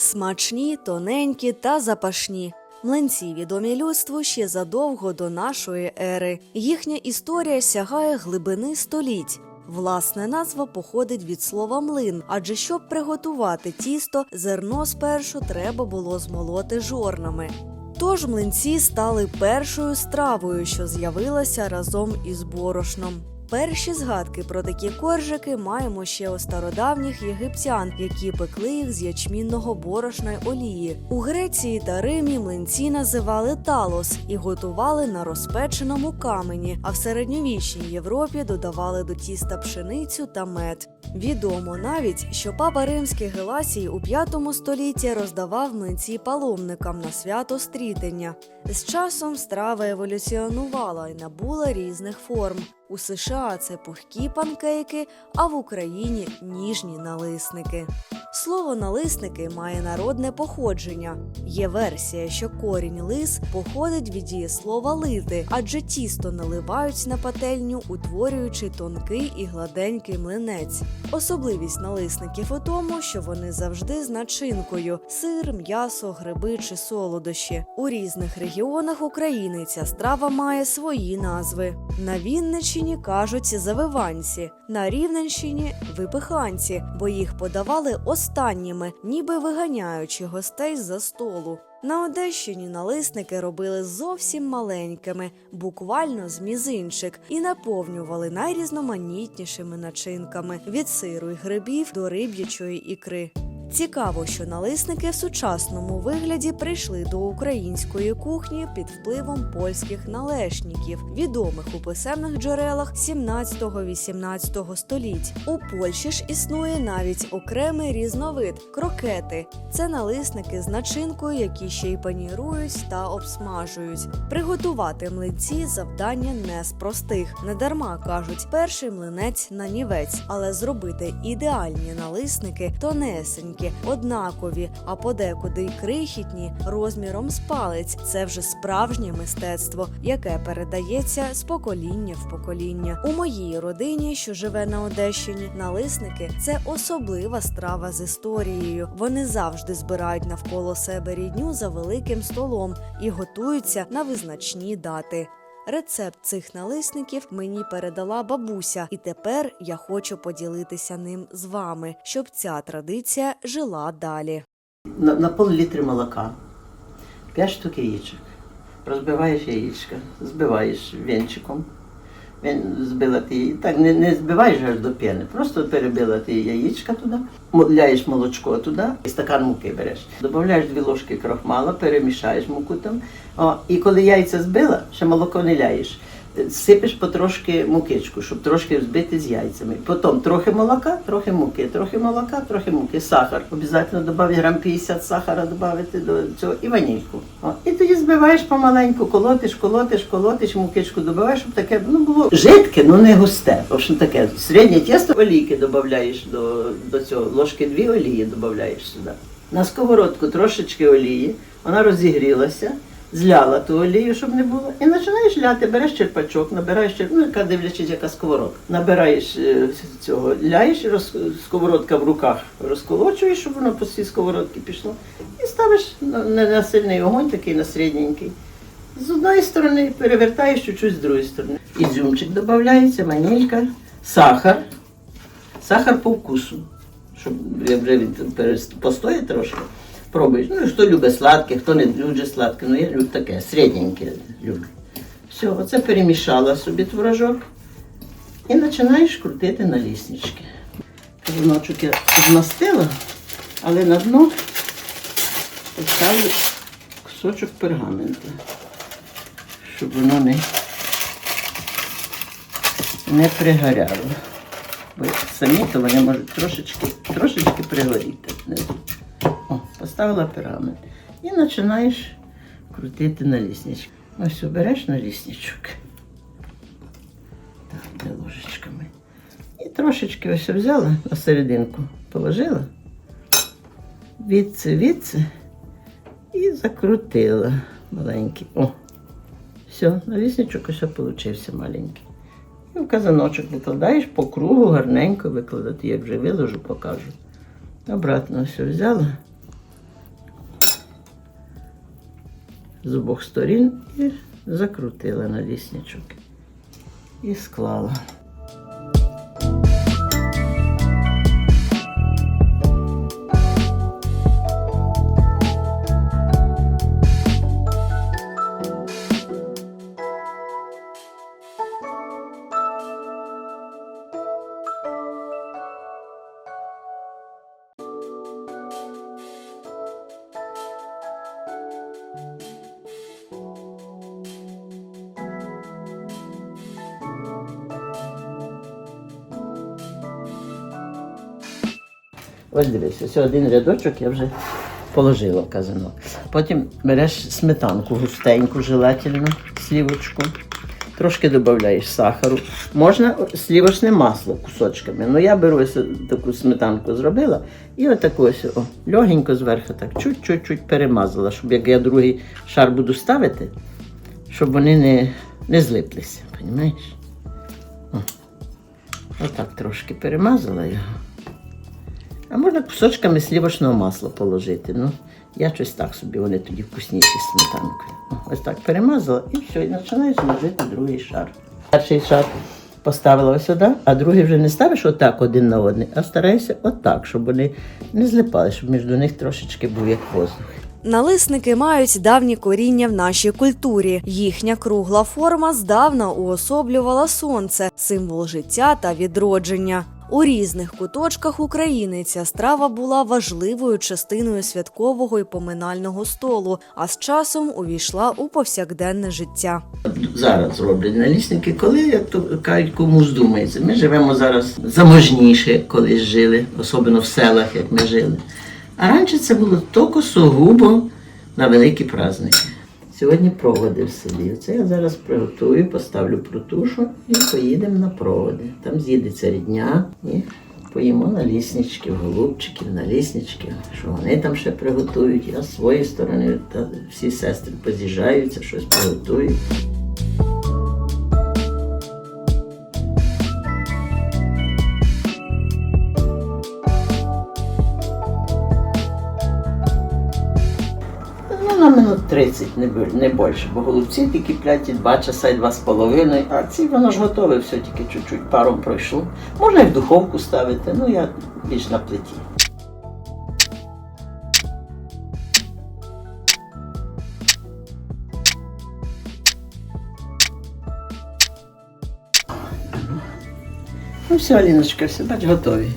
Смачні, тоненькі та запашні. Млинці відомі людству ще задовго до нашої ери. Їхня історія сягає глибини століть. Власне назва походить від слова млин, адже щоб приготувати тісто, зерно спершу треба було змолоти жорнами. Тож млинці стали першою стравою, що з'явилася разом із борошном. Перші згадки про такі коржики маємо ще у стародавніх єгиптян, які пекли їх з ячмінного борошна й олії. У Греції та Римі млинці називали талос і готували на розпеченому камені. А в середньовічній Європі додавали до тіста пшеницю та мед. Відомо навіть, що папа римський Геласій у V столітті роздавав млинці паломникам на свято стрітення. З часом страва еволюціонувала і набула різних форм. У США це пухкі панкейки, а в Україні ніжні налисники. Слово налисники має народне походження. Є версія, що корінь лис походить від дієслова лити, адже тісто наливають на пательню, утворюючи тонкий і гладенький млинець. Особливість налисників у тому, що вони завжди з начинкою: сир, м'ясо, гриби чи солодощі. У різних регіонах України ця страва має свої назви. На Вінниччині кажуть завиванці, на Рівненщині випиханці, бо їх подавали останніми, ніби виганяючи гостей з-за столу. На Одещині налисники робили зовсім маленькими, буквально з мізинчик, і наповнювали найрізноманітнішими начинками від сиру й грибів до риб'ячої ікри. Цікаво, що налисники в сучасному вигляді прийшли до української кухні під впливом польських налешників, відомих у писемних джерелах 17-18 століть. У Польщі ж існує навіть окремий різновид крокети. Це налисники з начинкою, які ще й панірують та обсмажують. Приготувати млинці завдання не з простих. Недарма кажуть, перший млинець нанівець, але зробити ідеальні налисники тонесенькі, однакові, а подекуди й крихітні, розміром з палець. Це вже справжнє мистецтво, яке передається з покоління в покоління. У моїй родині, що живе на Одещині, налисники це особлива страва з історією. Вони завжди збирають навколо себе рідню за великим столом і готуються на визначні дати. Рецепт цих налисників мені передала бабуся, і тепер я хочу поділитися ним з вами, щоб ця традиція жила далі. На, на пол літри молока, 5 штук яєчок. Розбиваєш яєчка, збиваєш венчиком. Він збила ти так не, не збиваєш аж до п'яни, просто перебила ти яєчка туди, ляєш молочко туди і стакан муки береш. Додаєш дві ложки крохмала, перемішаєш муку там. О, і коли яйця збила, ще молоко не ляєш. Сипеш потрошки мукичку, щоб трошки збити з яйцями. Потім трохи молока, трохи муки, трохи молока, трохи муки, сахар. Обов'язково додати грам 50 сахара додати до цього і ванільку. О, і тоді збиваєш помаленьку, колотиш, колотиш, колотиш, мукичку додаєш, щоб таке ну, було жидке, ну не густе. В общем, таке середнє тісто олійки додаєш до, до цього. Ложки дві олії додаєш сюди. На сковородку трошечки олії, вона розігрілася зляла ту олію, щоб не було, і починаєш ляти, береш черпачок, набираєш черп... ну, яка дивлячись, яка сковородка. Набираєш е, цього, ляєш, роз... сковородка в руках розколочуєш, щоб воно по цій сковородці пішло. І ставиш на, на, сильний огонь, такий на середненький. З одної сторони перевертаєш чуть-чуть з другої сторони. Ізюмчик додається, ванілька, сахар. Сахар по вкусу. Щоб вже постоїть трошки. Пробуєш. Ну, хто любить сладке, хто не любить сладке. Ну, я люблю таке, середненьке люблю. Все, оце перемішала собі творожок. І починаєш крутити на ліснички. Віночок я змастила, але на дно поставлю кусочок пергаменту, щоб воно не, не пригоряло. Бо самі то вони можуть трошечки, трошечки пригоріти. Поставила пергамент. І починаєш крутити на лісничку. Ось береш на лісничок. Так, де ложечками. І трошечки ось взяла на серединку, положила. Відси, відси. І закрутила маленький. О, все, налісничок ось получився маленький. І в казаночок викладаєш по кругу, гарненько викладати, як вже виложу, покажу. Обратно все взяла з обох сторін і закрутила на лісничок. І склала. Ось дивись, ось один рядочок я вже положила в казанок. Потім береш сметанку густеньку, желательно, слівочку. Трошки додаєш сахару. Можна слівочне масло кусочками. Ну я беру ось таку сметанку зробила і отаку ось о, легенько зверху так чуть-чуть перемазала, щоб як я другий шар буду ставити, щоб вони не, не злиплися. Розумієш? Отак трошки перемазала його. А можна кусочками слівочного масла положити. Ну, я щось так собі, вони тоді вкусніші з сметанкою. Ось так перемазала і все, і починаєш ложити другий шар. Перший шар поставила ось сюди, а другий вже не ставиш отак один на один, а старайся отак, щоб вони не злипали, щоб між них трошечки був як воздух. Налисники мають давні коріння в нашій культурі. Їхня кругла форма здавна уособлювала сонце, символ життя та відродження. У різних куточках України ця страва була важливою частиною святкового і поминального столу, а з часом увійшла у повсякденне життя. зараз роблять налісники, коли як то кажуть, кому здумається. Ми живемо зараз заможніше, колись жили, особливо в селах, як ми жили. А раніше це було тільки сугубо на великі праздники. Сьогодні проводи в селі. Це я зараз приготую, поставлю протушу і поїдемо на проводи. Там з'їдеться рідня і поїмо налісничків, голубчиків, на ліснички, що вони там ще приготують. Я з своєї сторони, та всі сестри поз'їжджаються, щось приготують. На минут 30, не, більше, бо голубці ті киплять і 2 часа, і 2,5, а ці воно ж готове, все тільки чуть-чуть паром пройшло. Можна і в духовку ставити, ну я більш на плиті. Ну все, Аліночка, все, бач, готові.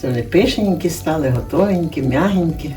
Це вони пишненькі стали, готовенькі, м'ягенькі.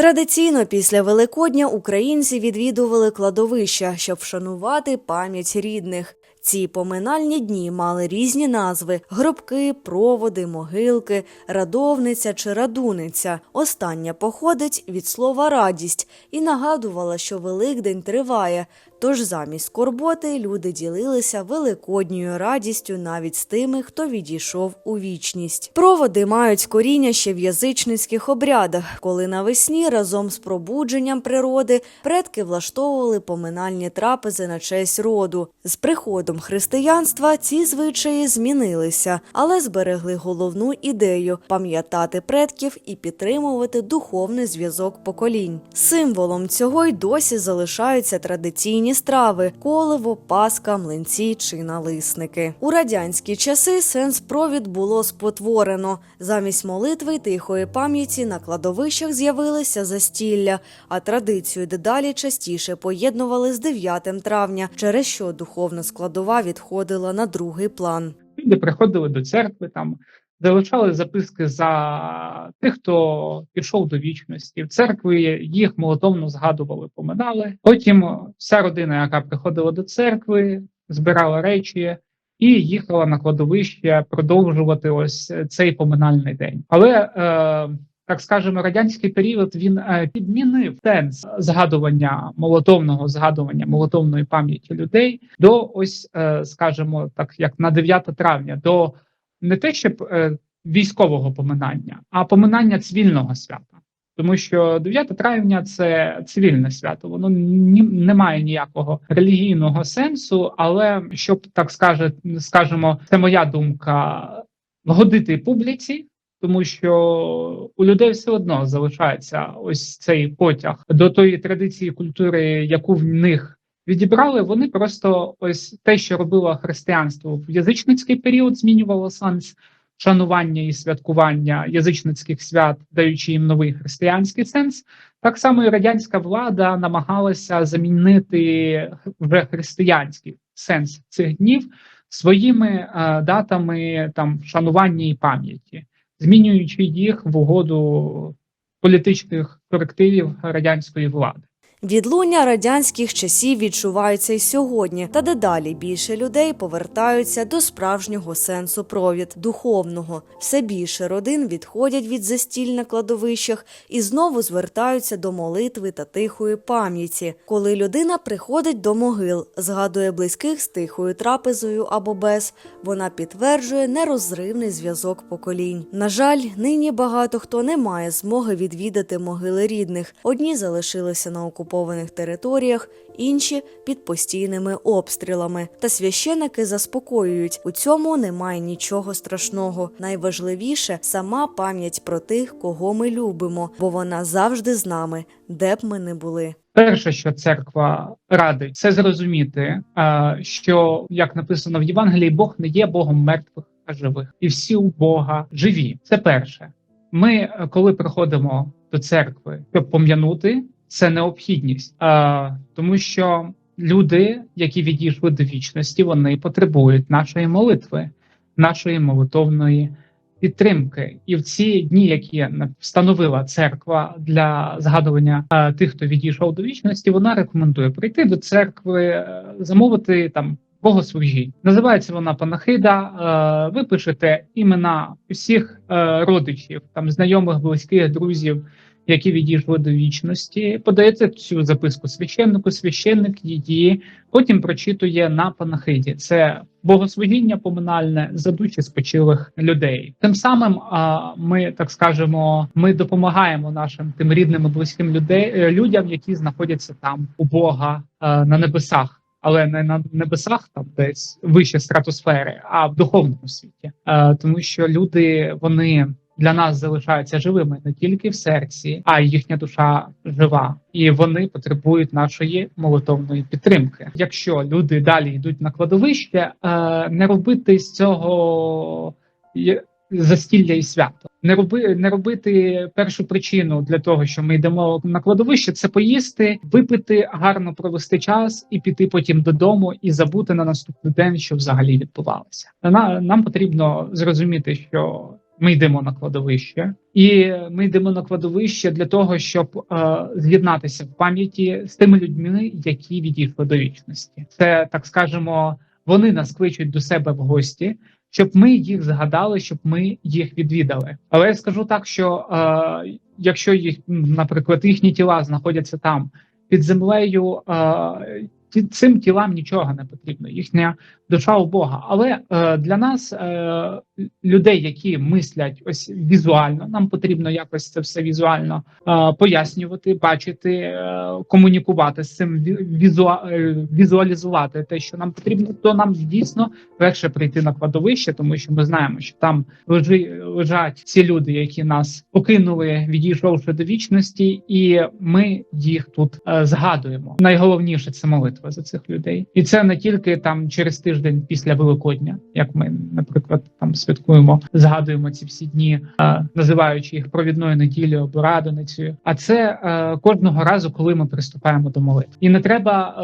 Традиційно після Великодня українці відвідували кладовища, щоб вшанувати пам'ять рідних. Ці поминальні дні мали різні назви: гробки, проводи, могилки, радовниця чи радуниця. Остання походить від слова радість і нагадувала, що Великдень триває. Тож замість скорботи люди ділилися великодньою радістю навіть з тими, хто відійшов у вічність. Проводи мають коріння ще в язичницьких обрядах, коли навесні разом з пробудженням природи предки влаштовували поминальні трапези на честь роду. З приходом християнства ці звичаї змінилися, але зберегли головну ідею пам'ятати предків і підтримувати духовний зв'язок поколінь. Символом цього й досі залишаються традиційні страви: коливо, паска, млинці чи налисники. У радянські часи сенс провід було спотворено. Замість молитви тихої пам'яті на кладовищах з'явилися застілля, а традицію дедалі частіше поєднували з 9 травня, через що духовна складова відходила на другий план. Люди приходили до церкви, там залишали записки за тих, хто пішов до вічності. В церкві їх молитовно згадували, поминали. Потім вся родина, яка приходила до церкви, збирала речі і їхала на кладовище продовжувати ось цей поминальний день. Але е, так скажемо, радянський період він е, підмінив сенс згадування молотовного згадування молотовної пам'яті людей до ось, е, скажімо, так як на 9 травня, до не те, щоб е, військового поминання, а поминання цивільного свята. Тому що 9 травня це цивільне свято, воно ні, не має ніякого релігійного сенсу, але щоб так скаже, скажемо, це моя думка. вгодити публіці. Тому що у людей все одно залишається ось цей потяг до тої традиції культури, яку в них відібрали. Вони просто ось те, що робило християнство в язичницький період, змінювало сенс шанування і святкування язичницьких свят, даючи їм новий християнський сенс. Так само і радянська влада намагалася замінити вже християнський сенс цих днів своїми е, датами там шанування і пам'яті, змінюючи їх в угоду політичних корективів радянської влади. Відлуння радянських часів відчувається й сьогодні, та дедалі більше людей повертаються до справжнього сенсу провід духовного. Все більше родин відходять від застіль на кладовищах і знову звертаються до молитви та тихої пам'яті. Коли людина приходить до могил, згадує близьких з тихою трапезою або без, вона підтверджує нерозривний зв'язок поколінь. На жаль, нині багато хто не має змоги відвідати могили рідних. Одні залишилися на окупованих територіях, інші під постійними обстрілами. Та священики заспокоюють, у цьому немає нічого страшного. Найважливіше сама пам'ять про тих, кого ми любимо, бо вона завжди з нами, де б ми не були. Перше, що церква радить, це зрозуміти, е, що як написано в Євангелії, Бог не є Богом мертвих, а живих, і всі у Бога живі. Це перше. Ми, е, коли приходимо до церкви, щоб пом'янути, це необхідність, е, тому що люди, які відійшли до вічності, вони потребують нашої молитви, нашої молитовної підтримки. І в ці дні, які встановила церква для згадування е, тих, хто відійшов до вічності, вона рекомендує прийти до церкви, е, замовити там. Богослужінь. Називається вона панахида. Ви пишете імена усіх е, родичів, там знайомих, близьких, друзів, які відійшли до вічності. Подаєте цю записку священнику, священник її потім прочитує на панахиді. Це богослужіння поминальне за душі спочилих людей. Тим самим ми так скажемо, ми допомагаємо нашим тим рідним і близьким людей е, людям, які знаходяться там у Бога е, на небесах. Але не на небесах, там десь вище стратосфери, а в духовному світі, е, тому що люди вони для нас залишаються живими не тільки в серці, а й їхня душа жива, і вони потребують нашої молитовної підтримки. Якщо люди далі йдуть на кладовище, е, не робити з цього застілля і свято. Не роби не робити першу причину для того, що ми йдемо на кладовище, це поїсти, випити, гарно провести час і піти потім додому і забути на наступний день, що взагалі відбувалося. На, нам потрібно зрозуміти, що ми йдемо на кладовище, і ми йдемо на кладовище для того, щоб е, з'єднатися в пам'яті з тими людьми, які відійшли до вічності. Це так скажемо, вони нас кличуть до себе в гості. Щоб ми їх згадали, щоб ми їх відвідали. Але я скажу так, що е, якщо їх, наприклад, їхні тіла знаходяться там під землею, е, цим тілам нічого не потрібно. Їхня душа у Бога. Але е, для нас, е, людей, які мислять ось візуально, нам потрібно якось це все візуально е, пояснювати, бачити, е, комунікувати з цим ві- візуа, е, візуалізувати те, що нам потрібно, то нам дійсно легше прийти на кладовище, тому що ми знаємо, що там лежи, лежать ці люди, які нас покинули, відійшовши до вічності, і ми їх тут е, згадуємо. Найголовніше це молитва за цих людей, і це не тільки там через тиждень після Великодня, як ми, наприклад, там святкуємо, згадуємо ці всі дні, називаючи їх провідною неділею або радоницею. А це е, кожного разу, коли ми приступаємо до молитви. І не треба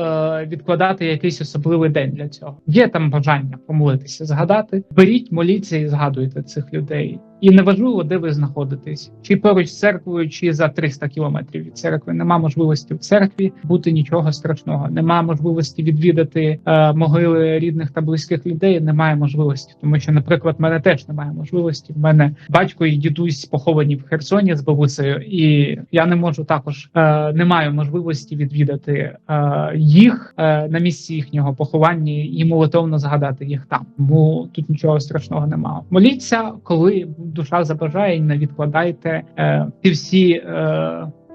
е, відкладати якийсь особливий день для цього. Є там бажання помолитися, згадати. Беріть, моліться і згадуйте цих людей. І неважливо, де ви знаходитесь, чи поруч з церквою, чи за 300 кілометрів від церкви. Нема можливості в церкві бути нічого страшного. Нема можливості відвідати е, могили рідних та близьких людей. Немає можливості, тому що, наприклад, в мене теж немає можливості. В мене батько і дідусь поховані в Херсоні з бабусею, і я не можу також е, не маю можливості відвідати е, їх е, на місці їхнього поховання і молитовно згадати їх там. Тому тут нічого страшного немає. Моліться, коли душа забажає, не відкладайте е, ці всі.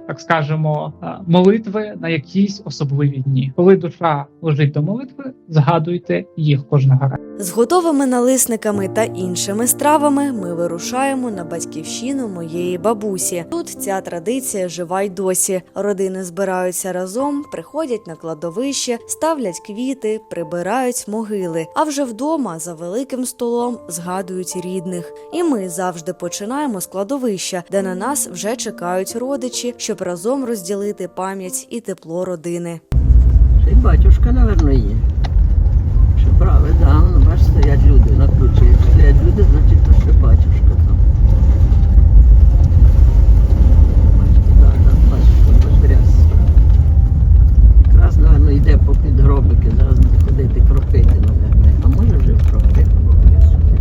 Так скажемо, е, молитви на якісь особливі дні. Коли душа лежить до молитви, згадуйте їх кожного разу. З готовими налисниками та іншими стравами ми вирушаємо на батьківщину моєї бабусі. Тут ця традиція жива й досі. Родини збираються разом, приходять на кладовище, ставлять квіти, прибирають могили. А вже вдома за великим столом згадують рідних. І ми завжди починаємо з кладовища, де на нас вже чекають родичі, щоб разом розділити пам'ять і тепло родини. Й батюшка, напевно, є. Що праве, да, ну бачиш, стоять люди на ключі. Як стоять люди, значить, то ще батюшка там. Бачите, да, да, батюшка потряс. Якраз, напевно, йде по підгробики, зараз буде ходити кропити, напевно. А може вже кропити, бо я собі.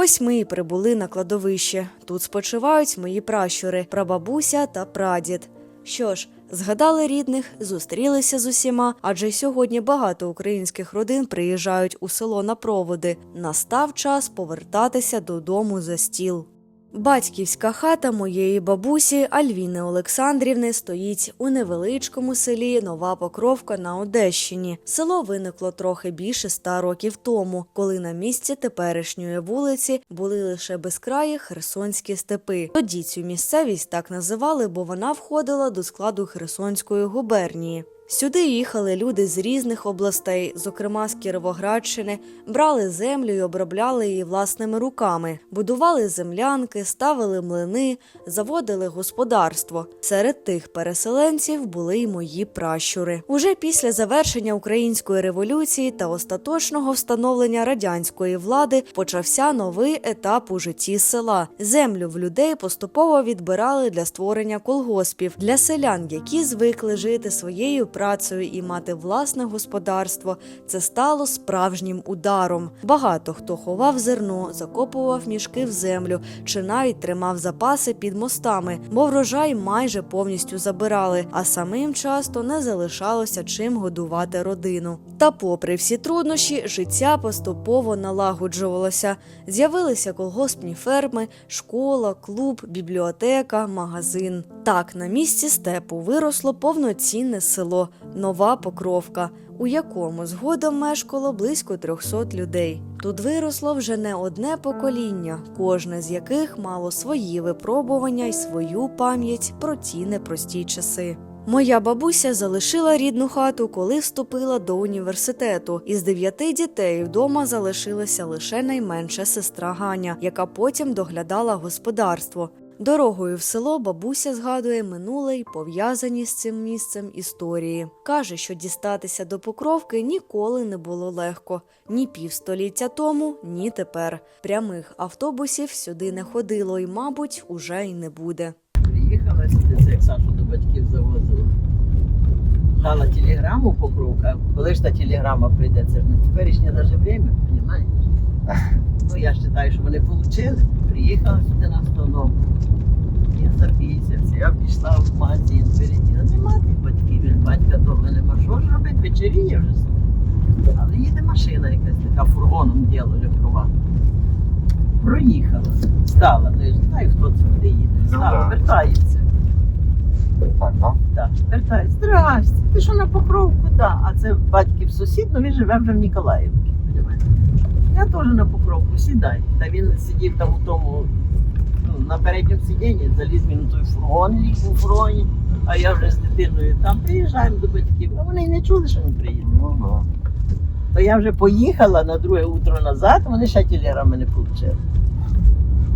Ось ми і прибули на кладовище. Тут спочивають мої пращури, прабабуся та прадід. Що ж, згадали рідних, зустрілися з усіма, адже сьогодні багато українських родин приїжджають у село на проводи. Настав час повертатися додому за стіл. Батьківська хата моєї бабусі Альвіни Олександрівни стоїть у невеличкому селі Нова Покровка на Одещині. Село виникло трохи більше ста років тому, коли на місці теперішньої вулиці були лише безкраї херсонські степи. Тоді цю місцевість так називали, бо вона входила до складу Херсонської губернії. Сюди їхали люди з різних областей, зокрема з Кіровоградщини, брали землю і обробляли її власними руками, будували землянки, ставили млини, заводили господарство. Серед тих переселенців були й мої пращури. Уже після завершення української революції та остаточного встановлення радянської влади почався новий етап у житті села. Землю в людей поступово відбирали для створення колгоспів для селян, які звикли жити своєю працею і мати власне господарство. Це стало справжнім ударом. Багато хто ховав зерно, закопував мішки в землю чи навіть тримав запаси під мостами, бо врожай майже повністю забирали, а самим часто не залишалося чим годувати родину. Та, попри всі труднощі, життя поступово налагоджувалося. З'явилися колгоспні ферми, школа, клуб, бібліотека, магазин. Так, на місці степу виросло повноцінне село Нова Покровка, у якому згодом мешкало близько 300 людей. Тут виросло вже не одне покоління, кожне з яких мало свої випробування й свою пам'ять про ті непрості часи. Моя бабуся залишила рідну хату, коли вступила до університету. Із дев'яти дітей вдома залишилася лише найменша сестра Ганя, яка потім доглядала господарство. Дорогою в село бабуся згадує минуле й пов'язані з цим місцем історії. Каже, що дістатися до Покровки ніколи не було легко ні півстоліття тому, ні тепер. Прямих автобусів сюди не ходило і, мабуть, уже й не буде. Приїхала сюди, це як Сашу до батьків завозила. Дала телеграму покровка. Коли ж та телеграма прийде, це ж не теперішнє навіть время, розумієш? Ну я вважаю, що вони отримали. Приїхала сюди на автоном. Я за місяць, я пішла в магазин переділа. Нема тих батьків, він батька дома нема. Що ж робити? Вечеріє вже. Але їде машина якась така фургоном діло легкова. Проїхала, стала, ну я ж знаю, хто це куди їде. Стала, вертається. Так? Так, вертається. Здрасте, ти що на Покровку? Да. А це батьків сусід, ну він живе вже в Ніколаївці. Я теж на Покровку сідай. Та він сидів там у тому, ну, на передньому сидінні, заліз він у той фургон, ліг у фургоні, а я вже з дитиною там приїжджаємо до батьків. А вони не чули, що він приїдемо. Ну, ну. То я вже поїхала на друге утро назад, вони ще тілера не отримали.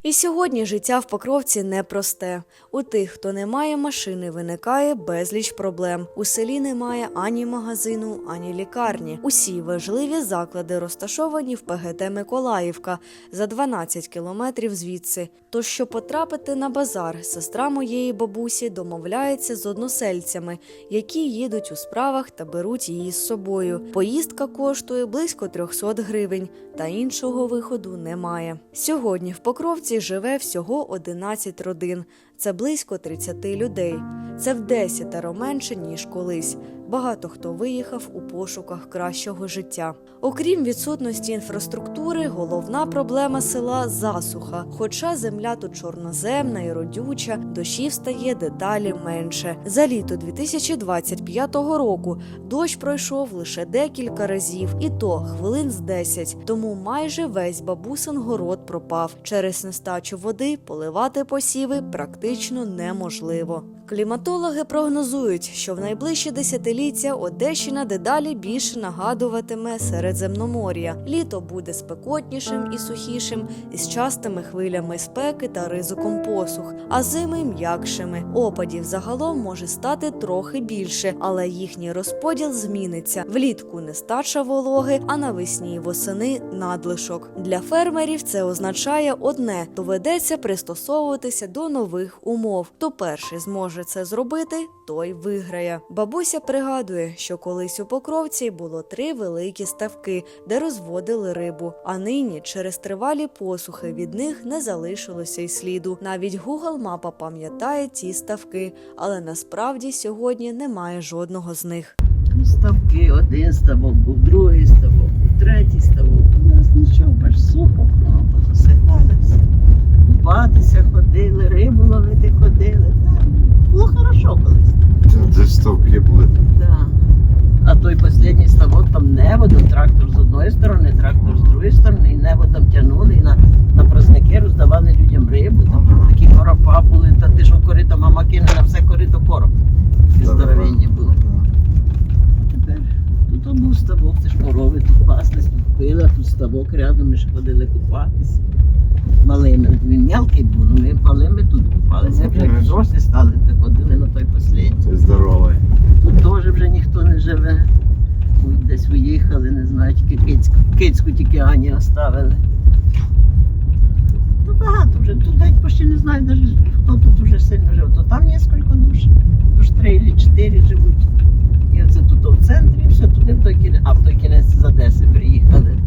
І сьогодні життя в Покровці непросте. У тих, хто не має машини, виникає безліч проблем. У селі немає ані магазину, ані лікарні. Усі важливі заклади розташовані в ПГТ Миколаївка за 12 кілометрів звідси. Тож, щоб потрапити на базар, сестра моєї бабусі домовляється з односельцями, які їдуть у справах та беруть її з собою. Поїздка коштує близько 300 гривень, та іншого виходу немає. Сьогодні в Покровці живе всього 11 родин. Це близько 30 людей. Це в десятеро менше ніж колись. Багато хто виїхав у пошуках кращого життя. Окрім відсутності інфраструктури, головна проблема села засуха. Хоча земля тут чорноземна і родюча, дощів стає деталі менше. За літо 2025 року дощ пройшов лише декілька разів, і то хвилин з 10. Тому майже весь бабусин город пропав. Через нестачу води поливати посіви практично неможливо. Кліматологи прогнозують, що в найближчі десятиліття Одещина дедалі більше нагадуватиме Середземномор'я. Літо буде спекотнішим і сухішим, із частими хвилями спеки та ризиком посух, а зими м'якшими. Опадів загалом може стати трохи більше, але їхній розподіл зміниться. Влітку нестача вологи, а навесні восени надлишок. Для фермерів це означає одне: доведеться пристосовуватися до нових умов. Хто перший зможе це зробити, той виграє. Бабуся пригадує, що колись у Покровці було три великі ставки, де розводили рибу. А нині через тривалі посухи від них не залишилося й сліду. Навіть Google мапа пам'ятає ці ставки, але насправді сьогодні немає жодного з них. Ставки, один ставок був, другий ставок, був третій ставок. У нас нічого, аж сухо, кругом все. Купатися ходили, рибу ловити ходили. Так, було хорошо колись. Це ставки були. Да. А той останній ставок там небо, там трактор з одної сторони, трактор з другої сторони, і небо там тягнули, і на, на праздники роздавали людям рибу. Там такі коропа були, та ти що корито, мама кине на все корито короб. І здоровенні були. Тут був ставок, це ж корови тут паслись, тут пила, тут ставок рядом, ми ж ходили купатися. Малими. Він мелкий був, ну ми малими тут купалися. Вже як дорослі стали, то ходили на той. Це здоровий. Тут теж вже ніхто не живе. Десь виїхали, не знаю, тільки кицьку, кицьку тільки Ані оставили. Ну багато вже. Тут навіть почти не знаю, навіть, хто тут вже сильно жив. То там кілька душ. Тож три чи чотири живуть. І оце тут в центрі, все туди в той кінець, а в той кінець з Одеси приїхали.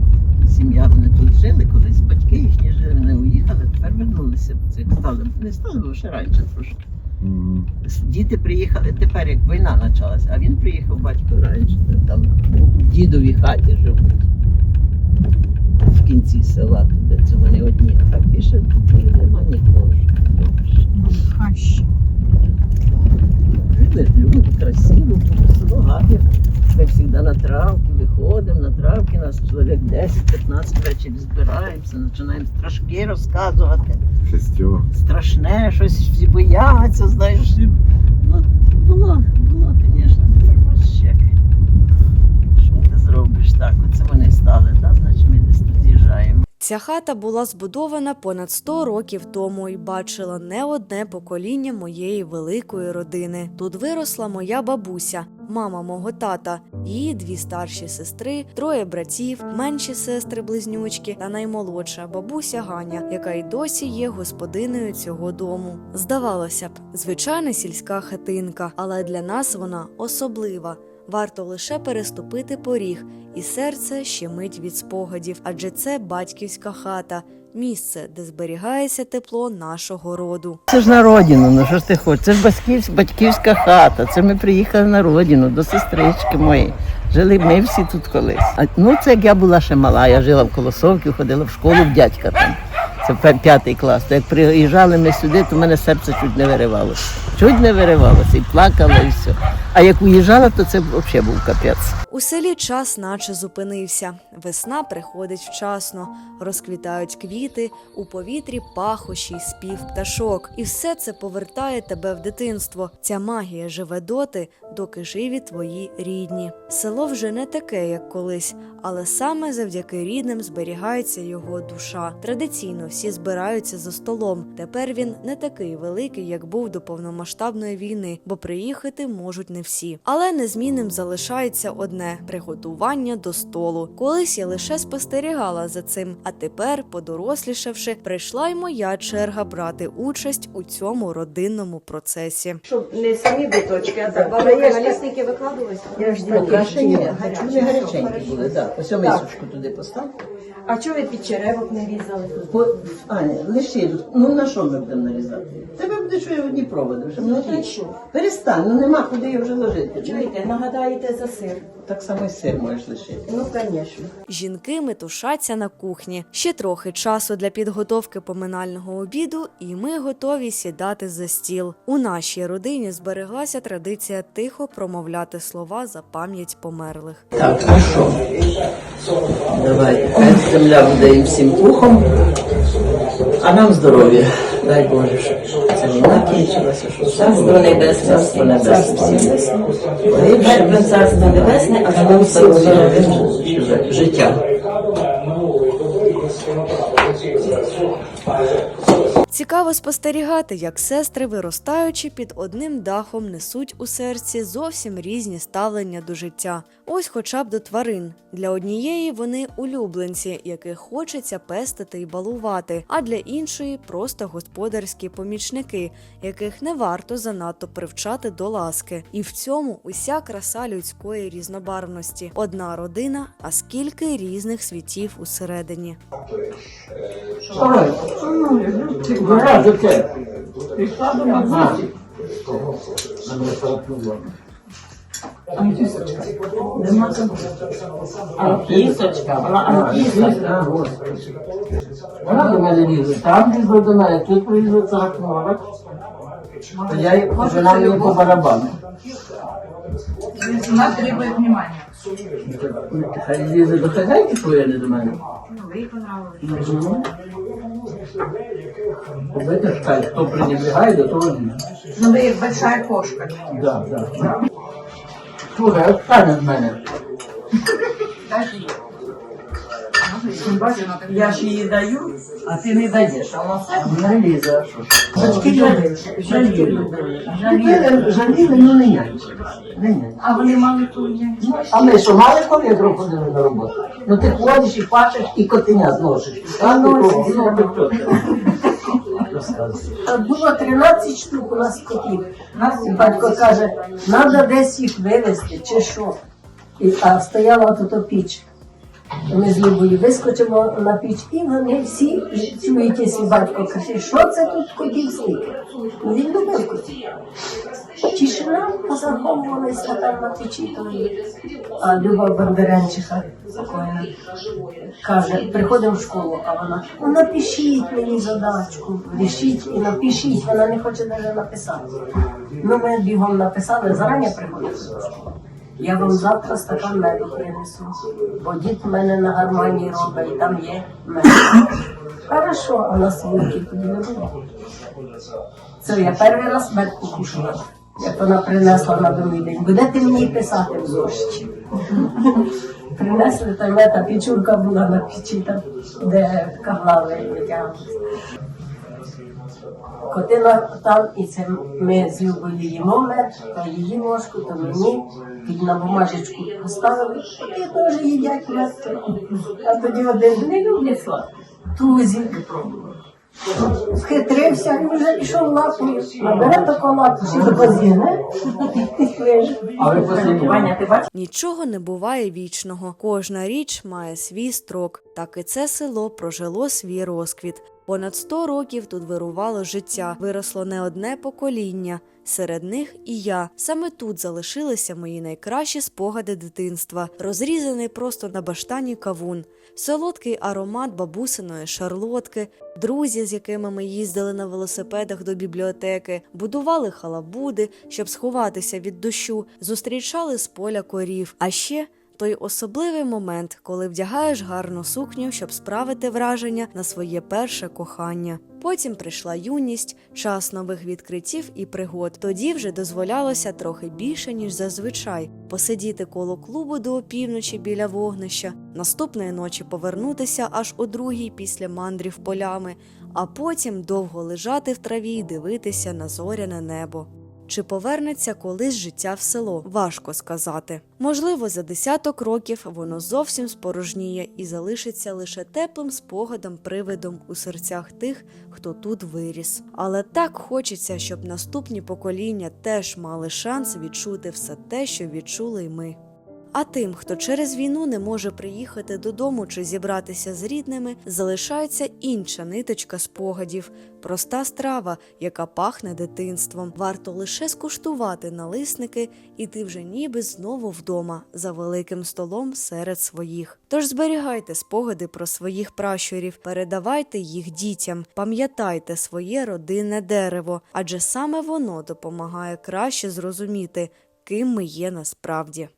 Сім'я вони тут жили, колись батьки їхні жили, вони уїхали, тепер вернулися. Це стали, не стали, бо ще раніше трошки. Мгм. Діти приїхали тепер, як війна почалась, а він приїхав батько раніше, там у дідовій хаті живуть. В кінці села туди, це вони одні, а так більше тут вже нема нікого. Хащі. Люди, красиво, село гарне. Ми завжди на травки виходимо, на травки, нас чоловік 10-15 ввечері збираємося, починаємо страшки розказувати. Шістьох. страшне, щось всі бояться, знаєш. всі- Ну, було, було, звісно. Так ось. Що ти зробиш так? Оце вони стали, да? значить ми десь тут з'їжджаємо. Ця хата була збудована понад 100 років тому і бачила не одне покоління моєї великої родини. Тут виросла моя бабуся, мама мого тата, її дві старші сестри, троє братів, менші сестри близнючки та наймолодша бабуся Ганя, яка й досі є господинею цього дому. Здавалося б, звичайна сільська хатинка, але для нас вона особлива. Варто лише переступити поріг, і серце щемить від спогадів, адже це батьківська хата, місце, де зберігається тепло нашого роду. Це ж на родину, ну що ж ти хочеш? Це ж батьківська, батьківська хата. Це ми приїхали на родину до сестрички моєї. Жили ми всі тут колись. А, ну, це як я була ще мала, я жила в Колосовці, ходила в школу в дядька там. Це п'ятий клас. То як приїжджали ми сюди, то в мене серце чуть не виривалося. Чуть не виривалося і плакала, і все. А як уїжджала, то це взагалі був капець. У селі час наче зупинився. Весна приходить вчасно, розквітають квіти, у повітрі пахощі спів пташок. І все це повертає тебе в дитинство. Ця магія живе доти, доки живі твої рідні. Село вже не таке, як колись, але саме завдяки рідним зберігається його душа. Традиційно всі збираються за столом. Тепер він не такий великий, як був до повномасштабної війни, бо приїхати можуть не всі. Але незмінним залишається одне приготування до столу. Колись я лише спостерігала за цим, а тепер, подорослішавши, прийшла й моя черга брати участь у цьому родинному процесі. Щоб не самі биточки, а так налісники викладувалися. Я ж ні, гарячі. були, так. Ось мисочку туди постав. А чого ви під черевок не різали? Бо Аня, лиши. Ну на що ми будемо нарізати? Тебе буде що я одні проводи. Вже Ну, вночі. що? Перестань, ну нема куди її вже ложити. Чуєте, нагадаєте за сир? Так само і сир можеш лишити. Ну, звісно. Жінки метушаться на кухні. Ще трохи часу для підготовки поминального обіду, і ми готові сідати за стіл. У нашій родині збереглася традиція тихо промовляти слова за пам'ять померлих. Так, ну що? Давай, земля буде їм всім пухом, а нам здоров'я. Дай Боже, щоб ця війна кінчилася, щоб Царство небесне, Царство небесне. царство небесне. Нам здоров'я. життя. Цікаво спостерігати, як сестри, виростаючи під одним дахом, несуть у серці зовсім різні ставлення до життя. Ось хоча б до тварин. Для однієї вони улюбленці, яких хочеться пестити і балувати, а для іншої просто господарські помічники, яких не варто занадто привчати до ласки. І в цьому уся краса людської різнобарвності. Одна родина, а скільки різних світів усередині. Анкісочка, вона анкісочка. Вона до мене лізе. Там лізе до мене, тут прилізе царапнова. Я їй мені по барабану. Вона требує требует внимания. Хай лізе до хазяйки твоєї, а не до мене. Ну, ей понравилось. Угу. Видиш, хай, хто пренебрегає, до того лізе. Ну, вы их большая кошка. Да, да. Слухай, отстань від мене. Даже Я ж її даю, а ти не даєш, а вона що. Батьки жаліли. Жаліли, жаліли, ну не нянчили. Не нянчили. А вони мали ту Ну, А ми що, мали як ходили на роботу? Ну ти ходиш і пачеш, і котеня зносиш. А ну, ну, ти? Було 13 штук у нас котів. Нас батько каже, треба десь їх вивезти, чи що. І, а стояла тут піч. Ми з Любою вискочимо на піч, і вони всі чують, якщо батько каже, що це тут котів стільки? Ну, Він любив котів. Тишина позаховувалися там на печі. А Люба Бондаренчиха покойна, каже, приходимо в школу, а вона, ну напишіть мені задачку, рішіть і напишіть, вона не хоче навіть написати. Ну ми бігом написали, зарані приходимо до школи. Я вам завтра стакан меду принесу, бо дід в мене на гармонії робить, і там є мед. Хорошо, а на свинки тоді не було. Це я перший раз мед покушала. Як вона принесла на другий день. Будете мені писати в зошиті. Принесли та мед, а печурка була на печі, там, де каглави витягнули. Котина там, і це ми з Любою їмо мед, то її ложку, то мені, тоді на бумажечку поставили, коти теж їдять мед. А тоді один не люблять сладке. Тузі. Схитрився і вже пішов лапою. Набере таку лапу. А ви послідні. Ваня, ти бачиш? Нічого не буває вічного. Кожна річ має свій строк. Так і це село прожило свій розквіт. Понад 100 років тут вирувало життя, виросло не одне покоління. Серед них і я. Саме тут залишилися мої найкращі спогади дитинства, розрізаний просто на баштані кавун, солодкий аромат бабусиної шарлотки, друзі, з якими ми їздили на велосипедах до бібліотеки, будували халабуди, щоб сховатися від дощу, зустрічали з поля корів. А ще той особливий момент, коли вдягаєш гарну сукню, щоб справити враження на своє перше кохання. Потім прийшла юність, час нових відкриттів і пригод. Тоді вже дозволялося трохи більше, ніж зазвичай, посидіти коло клубу до опівночі біля вогнища, наступної ночі повернутися аж о другій після мандрів полями, а потім довго лежати в траві й дивитися на зоряне небо. Чи повернеться колись життя в село? Важко сказати. Можливо, за десяток років воно зовсім спорожніє і залишиться лише теплим спогадом, привидом у серцях тих, хто тут виріс. Але так хочеться, щоб наступні покоління теж мали шанс відчути все те, що відчули й ми. А тим, хто через війну не може приїхати додому чи зібратися з рідними, залишається інша ниточка спогадів, проста страва, яка пахне дитинством. Варто лише скуштувати налисники, і ти вже ніби знову вдома за великим столом серед своїх. Тож зберігайте спогади про своїх пращурів, передавайте їх дітям, пам'ятайте своє родинне дерево, адже саме воно допомагає краще зрозуміти, ким ми є насправді.